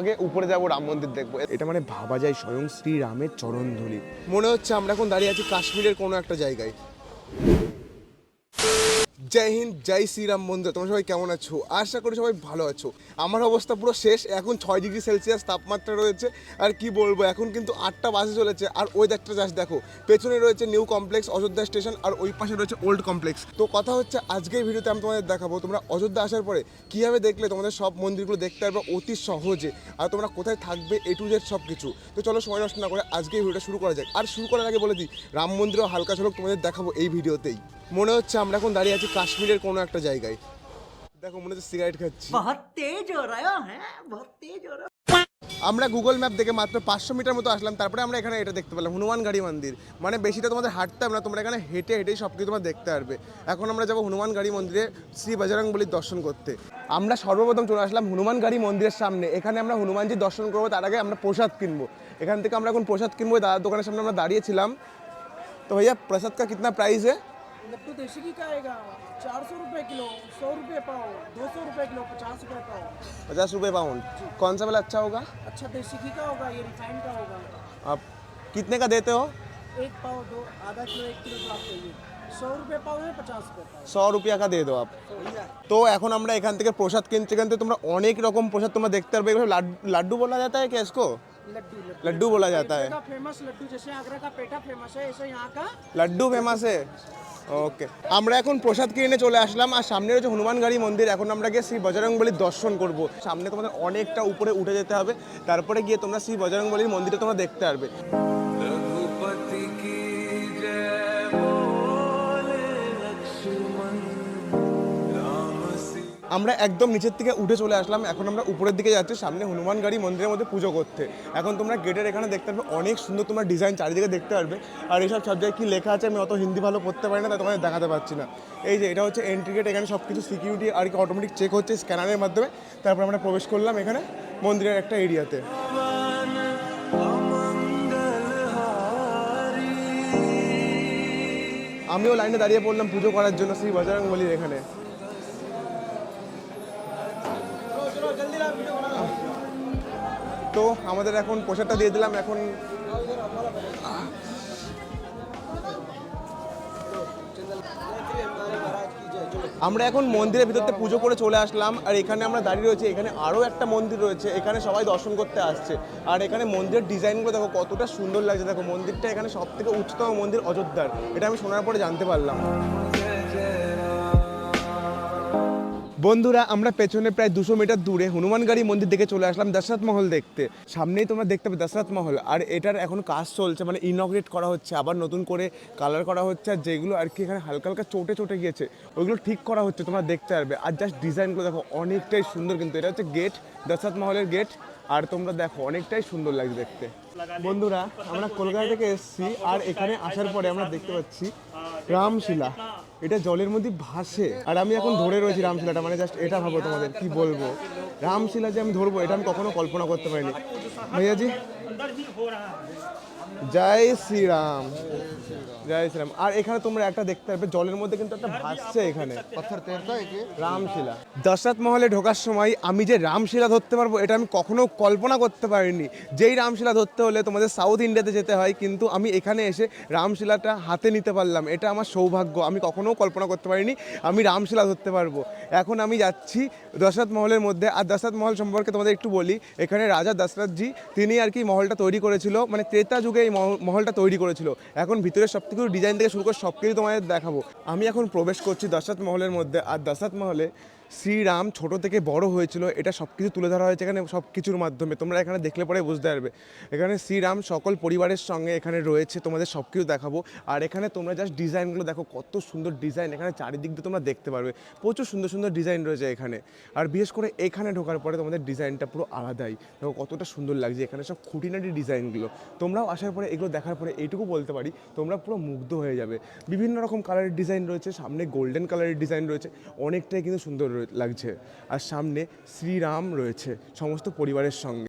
আগে উপরে যাব, রাম মন্দির দেখব। এটা মানে ভাবা যায় স্বয়ং শ্রী রামের চরণধুলি। মনে হচ্ছে আমরা এখন দাঁড়িয়ে আছি কাশ্মীরের কোনো একটা জায়গায়। জয় হিন্দ, জয় শ্রীরাম বন্ধু, তোমরা সবাই কেমন আছো? আশা করি সবাই ভালো আছো। আমার অবস্থা পুরো শেষ, এখন ছয় ডিগ্রি সেলসিয়াস তাপমাত্রা রয়েছে। আর কি বলব, এখন কিন্তু আটটা বাসে চলেছে। আর ওই দেখটা জাস্ট দেখো, পেছনে রয়েছে নিউ কমপ্লেক্স অযোধ্যা স্টেশন আর ওই পাশে রয়েছে ওল্ড কমপ্লেক্স তো কথা হচ্ছে, আজকের ভিডিওতে আমি তোমাদের দেখাবো, তোমরা অযোধ্যা আসার পরে কীভাবে দেখলে তোমাদের সব মন্দিরগুলো দেখতে পারবে অতি সহজে, আর তোমরা কোথায় থাকবে এ টু জেড সব কিছু। তো চলো সময় নষ্ট না করে আজকে ভিডিওটা শুরু করা যাক। আর শুরু করার আগে বলে দিই, রাম মন্দিরও হালকা ঝলক তোমাদের দেখাবো এই ভিডিওতেই। মনে হচ্ছে আমরা এখন দাঁড়িয়ে আছি কাশ্মীরের কোনো একটা জায়গায়। দেখো মনে হচ্ছে সিগারেট খাচ্ছি। আমরা গুগল ম্যাপ দেখে মাত্র পাঁচশো মিটার মতো আসলাম তারপরে আমরা এখানে এটা দেখতে পেলাম হনুমান গাড়ি মন্দির। মানে বেশিটা তোমাদের হাঁটতে হবে না তোমরা এখানে হেঁটে হেঁটেই সব কিছু তোমার দেখতে পারবে। এখন আমরা যাব হনুমান গাড়ি মন্দিরে শ্রী বজরং বলির দর্শন করতে। আমরা সর্বপ্রথম চলে আসলাম হনুমান গাড়ি মন্দিরের সামনে। এখানে আমরা হনুমানজি দর্শন করব তার আগে আমরা প্রসাদ কিনবো। এখান থেকে আমরা এখন প্রসাদ কিনবো দাদার দোকানের সামনে আমরা দাঁড়িয়েছিলাম। তো ভাইয়া প্রসাদ কা কিতনা প্রাইস হ্যাঁ लड्डू देसी घी का आएगा चार सौ रुपये किलो सौ रुपये पाव दो सौ रुपये किलो पचास रुपये पाव पचास रुपये पाउंड कौन सा वाला अच्छा होगा अच्छा देसी घी का होगा ये रिफाइंड का होगा आप कितने का देते हो एक पाव दो आधा किलो एक किलो जो आप चाहिए सौ रुपये पाव है पचास रुपये पाव সো রুপিয়া কা দিয়ে দাও আপ তো এখন আমরা এখান থেকে প্রসাদ কিনতে কিনতে তোমরা অনেক রকম প্রসাদ তোমরা দেখতে পারবে এগুলো লাড- লাড্ডু বলা जाता है क्या इसको लड्डू लड्डू लड्डू बोला जाता है का फेमस लड्डू जैसे आगरा का पेठा फेमस है ऐसे यहाँ का লাড্ডু ফেমাস है ওকে আমরা এখন প্রসাদ কিনে চলে আসলাম আর সামনে রয়েছে হনুমান গাড়ি মন্দির এখন আমরা গিয়ে শ্রী বজরং বলির দর্শন করব সামনে তোমাদের অনেকটা উপরে উঠে যেতে হবে তারপরে গিয়ে তোমরা শ্রী বজরং বলির মন্দিরটা তোমরা দেখতে পারবে আমরা একদম নিচের থেকে উঠে চলে আসলাম। এখন আমরা উপরের দিকে যাচ্ছি, সামনে হনুমান গাড়ি মন্দিরের মধ্যে পুজো করতে। এখন তোমরা গেটের এখানে দেখতে পারবে, অনেক সুন্দর তোমরা ডিজাইন চারিদিকে দেখতে পারবে। আর এইসব সব জায়গায় কী লেখা আছে আমি অত হিন্দি ভালো পড়তে পারি না, তাই তোমাদের দেখাতে পারছি না। এই যে এটা হচ্ছে এন্ট্রি গেট এখানে সব কিছু সিকিউরিটি আর কি অটোমেটিক চেক হচ্ছে স্ক্যানারের মাধ্যমে। তারপর আমরা প্রবেশ করলাম এখানে মন্দিরের একটা এরিয়াতে আমিও লাইনে দাঁড়িয়ে পড়লাম পুজো করার জন্য শ্রী বজরং এখানে। তো আমাদের এখন পোশাকটা দিয়ে দিলাম, এখন আমরা এখন মন্দিরের ভিতরতে পুজো করে চলে আসলাম, আর এখানে আমরা দাঁড়িয়ে রয়েছি, এখানে আরও একটা মন্দির রয়েছে, এখানে সবাই দর্শন করতে আসছে, আর এখানে মন্দিরের ডিজাইনগুলো দেখো কতটা সুন্দর লাগছে, দেখো মন্দিরটা এখানে সব থেকে উচ্চতম মন্দির অযোধ্যার, এটা আমি শোনার পরে জানতে পারলাম। বন্ধুরা, আমরা পেছনে প্রায় দুশো মিটার দূরে হনুমানগাড়ি মন্দির দেখে চলে আসলাম দশরথ মহল দেখতে। সামনেই তোমরা দেখতে পাবে দশরথ মহল। আর এটার এখন কাজ চলছে মানে ইনগ্রেট করা হচ্ছে, আবার নতুন করে কালার করা হচ্ছে, আর যেগুলো আর কি এখানে হালকা হালকা চোটে চোটে গিয়েছে ওইগুলো ঠিক করা হচ্ছে, তোমরা দেখতে পারবে। আর জাস্ট ডিজাইনগুলো দেখো, অনেকটাই সুন্দর কিন্তু। এটা হচ্ছে গেট দশরথ মহলের গেট আর তোমরা দেখো, অনেকটাই সুন্দর লাগছে দেখতে। বন্ধুরা, আমরা কলকাতা থেকে এসেছি, আর এখানে আসার পরে আমরা দেখতে পাচ্ছি রামশিলা। এটা জলের মধ্যে ভাসে। আর আমি এখন ধরে রয়েছি রামশিলাটা মানে জাস্ট এটা ভাবো তোমাদের, কি বলব? রামশিলা যে আমি ধরবো, এটা আমি কখনো কল্পনা করতে পারিনি। ভাইয়াজি জয় শ্রীরাম। জয় শ্রীরাম। আর এখানে তোমরা একটা দেখতে পারবে জলের মধ্যে কিন্তু একটা ভাসছে এখানে। রামশিলা। দশরথ মহলে ঢোকার সময় আমি যে রামশিলা ধরতে পারব এটা আমি কখনো কল্পনা করতে পারিনি। যেই রামশিলা ধরতে হলে তোমাদের সাউথ ইন্ডিয়াতে যেতে হয় কিন্তু আমি এখানে এসে রামশিলাটা হাতে নিতে পারলাম। এটা আমার সৌভাগ্য। আমি কখনো কল্পনা করতে পারিনি আমি রামশিলা ধরতে পারব। এখন আমি যাচ্ছি দশরথ মহলের মধ্যে। আর দশরথ মহল সম্পর্কে তোমাদের একটু বলি, এখানে রাজা দশরথজি, তিনি আর কি মহলটা তৈরি করেছিল মানে ত্রেতা যুগে এই মহ- মহলটা তৈরি করেছিল। এখন ভিতরের সব কিছু ডিজাইন থেকে শুরু করে সব কিছু তোমাদের দেখাবো। আমি এখন প্রবেশ করছি দশরথ মহলের মধ্যে, আর দশরথ মহলে শ্রীরাম ছোট থেকে বড় হয়েছিল, এটা সব কিছু তুলে ধরা হয়েছে এখানে সব কিছুর মাধ্যমে। তোমরা এখানে দেখলে পরে বুঝতে পারবে। এখানে শ্রীরাম সকল পরিবারের সঙ্গে এখানে রয়েছে, তোমাদের সব কিছু দেখাবো। আর এখানে তোমরা জাস্ট ডিজাইনগুলো দেখো, কত সুন্দর ডিজাইন এখানে চারিদিক দিয়ে তোমরা দেখতে পারবে। প্রচুর সুন্দর সুন্দর ডিজাইন রয়েছে এখানে। আর বিশেষ করে এখানে ঢোকার পরে তোমাদের ডিজাইনটা পুরো আলাদাই। দেখো কতটা সুন্দর লাগছে এখানে সব খুঁটিনাটি ডিজাইনগুলো তোমরাও আসার পরে, এগুলো দেখার পরে এইটুকু বলতে পারি, তোমরা পুরো মুগ্ধ হয়ে যাবে। বিভিন্ন রকম কালারের ডিজাইন রয়েছে, সামনে গোল্ডেন কালারের ডিজাইন রয়েছে, অনেকটাই কিন্তু সুন্দর লাগছে। আর সামনে শ্রীরাম রয়েছে সমস্ত পরিবারের সঙ্গে।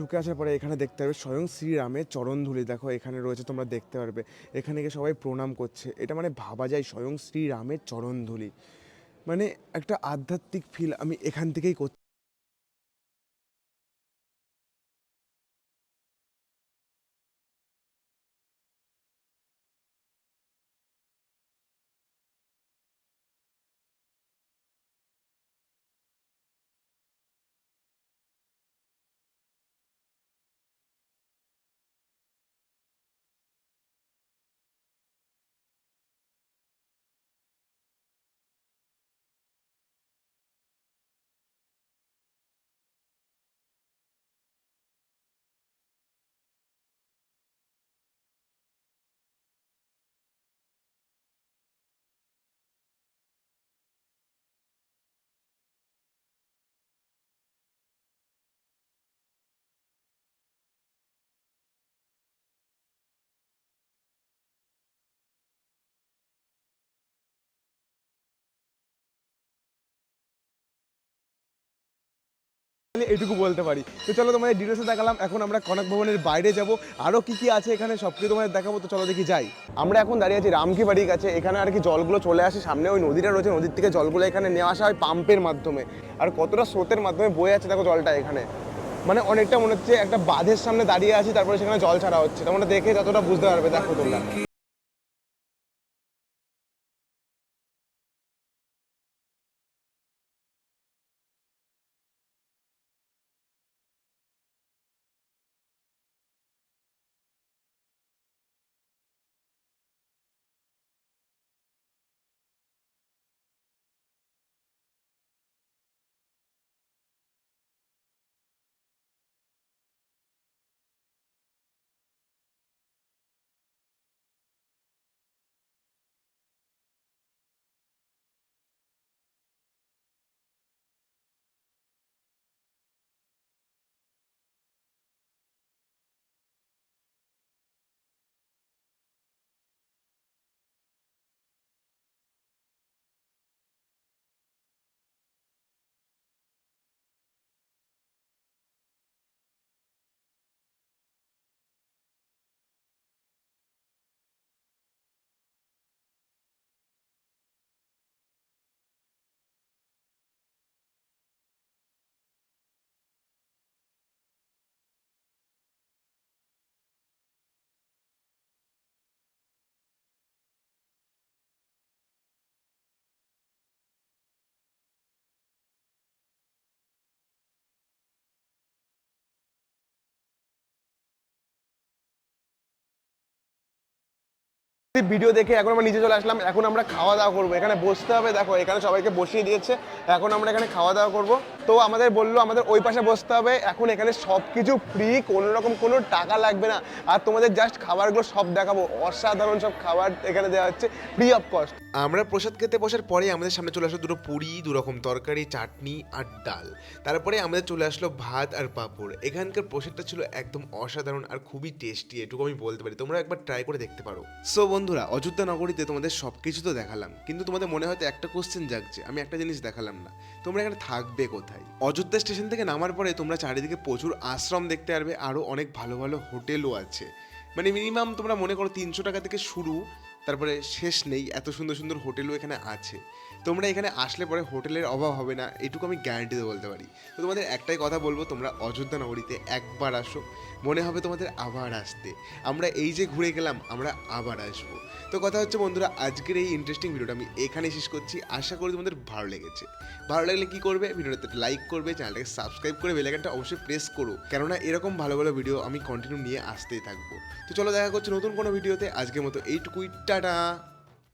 ঢুকে আসার পরে এখানে দেখতে পারবে স্বয়ং শ্রীরামের চরণধুলি। দেখো, এখানে রয়েছে, তোমরা দেখতে পারবে। এখানে গিয়ে সবাই প্রণাম করছে। এটা মানে ভাবা যায় স্বয়ং শ্রীরামের চরণধুলি। মানে একটা আধ্যাত্মিক ফিল আমি এখান থেকেই করছি। এটুকু বলতে পারি। তো চলো তোমাদের ডিটেলসে দেখালাম, এখন আমরা কনক ভবনের বাইরে যাব। আরও কি কি আছে এখানে সব কিছু তোমাদের দেখাবো, তো চলো দেখি যাই। আমরা এখন দাঁড়িয়ে আছি রামকি বাড়ির কাছে, এখানে আর কি জলগুলো চলে আসে, সামনে ওই নদীটা রয়েছে, নদীর থেকে জলগুলো এখানে নিয়ে আসা হয় পাম্পের মাধ্যমে। আর কতটা স্রোতের মাধ্যমে বয়ে আছে দেখো জলটা এখানে। মানে অনেকটা মনে হচ্ছে একটা বাঁধের সামনে দাঁড়িয়ে আছি, তারপরে সেখানে জল ছাড়া হচ্ছে। তোমরা দেখে যতটা বুঝতে পারবে, দেখো তোমরা। ভিডিও দেখে এখন আমরা নিচে চলে আসলাম। এখন আমরা খাওয়া দাওয়া করব। এখানে বসতে হবে, দেখো, এখানে সবাইকে বসিয়ে দিয়েছে। এখন আমরা এখানে খাওয়া দাওয়া করব। তো আমাদের বলল, আমাদের ওই পাশে বসতে হবে। এখন এখানে সব কিছু ফ্রি কোনো রকম কোনো টাকা লাগবে না। আর তোমাদের জাস্ট খাবারগুলো সব দেখাবো। অসাধারণ সব খাবার এখানে দেওয়া হচ্ছে ফ্রি অফ কস্ট আমরা প্রসাদ খেতে বসার পরে আমাদের সামনে চলে আসলো দুটো পুরি দু রকম তরকারি, চাটনি আর ডাল। তারপরে আমাদের চলে আসলো ভাত আর পাঁপড়। এখানকার প্রসাদটা ছিল একদম অসাধারণ আর খুবই টেস্টি এটুকু আমি বলতে পারি। তোমরা একবার ট্রাই করে দেখতে পারো। সো বন্ধুরা, অযোধ্যা নগরীতে তোমাদের সব কিছু তো দেখালাম। কিন্তু তোমাদের মনে হয়তো একটা কোশ্চেন জাগছে। আমি একটা জিনিস দেখালাম না। তোমরা এখানে থাকবে কোথায়? অযোধ্যা স্টেশন থেকে নামার পরে তোমরা চারিদিকে প্রচুর আশ্রম দেখতে পারবে আরও অনেক ভালো ভালো হোটেলও আছে। মানে মিনিমাম তোমরা মনে করো তিনশো টাকা থেকে শুরু, তারপরে শেষ নেই, এত সুন্দর সুন্দর হোটেলও এখানে আছে। তোমরা এখানে আসলে পরে হোটেলের অভাব হবে না, এটুকু আমি গ্যারান্টি দিয়ে বলতে পারি। তো তোমাদের একটাই কথা বলব, তোমরা অযোধ্যা নগরীতে একবার আসো, মনে হবে তোমাদের আবার আসতে। আমরা এই যে ঘুরে গেলাম, আমরা আবার আসব। তো কথা হচ্ছে বন্ধুরা, আজকের এই ইন্টারেস্টিং ভিডিওটা আমি এখানে শেষ করছি। আশা করি তোমাদের ভালো লেগেছে। ভালো লাগলে কি করবে? ভিডিওটাতে লাইক করবে চ্যানেলটাকে সাবস্ক্রাইব করে বেলাইকানটা অবশ্যই প্রেস করো। কেননা এরকম ভালো ভালো ভিডিও আমি কন্টিনিউ নিয়ে আসতেই থাকব। তো চলো দেখা করছি নতুন কোনো ভিডিওতে আজকের মতো এইটুকুই, টাটা!